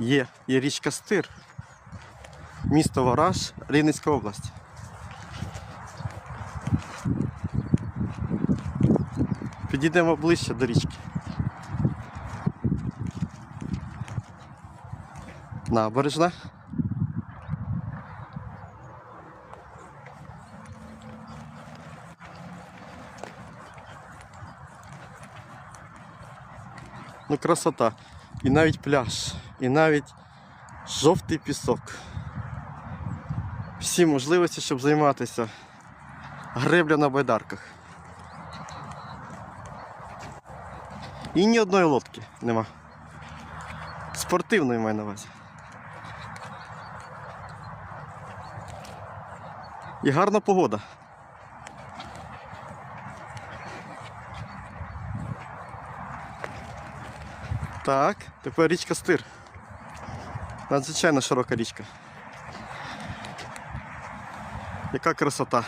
Є, є річка Стир. Місто Вараж, Рівненська область. Підійдемо ближче до річки. Набережна. Ну, красота. І навіть пляж, і навіть жовтий пісок. Всі можливості, щоб займатися. Гребля на байдарках. І ні одної лодки нема. Спортивної маю на увазі. І гарна погода. Так, тепер річка Стир. Надзвичайно широка річка. Яка красота.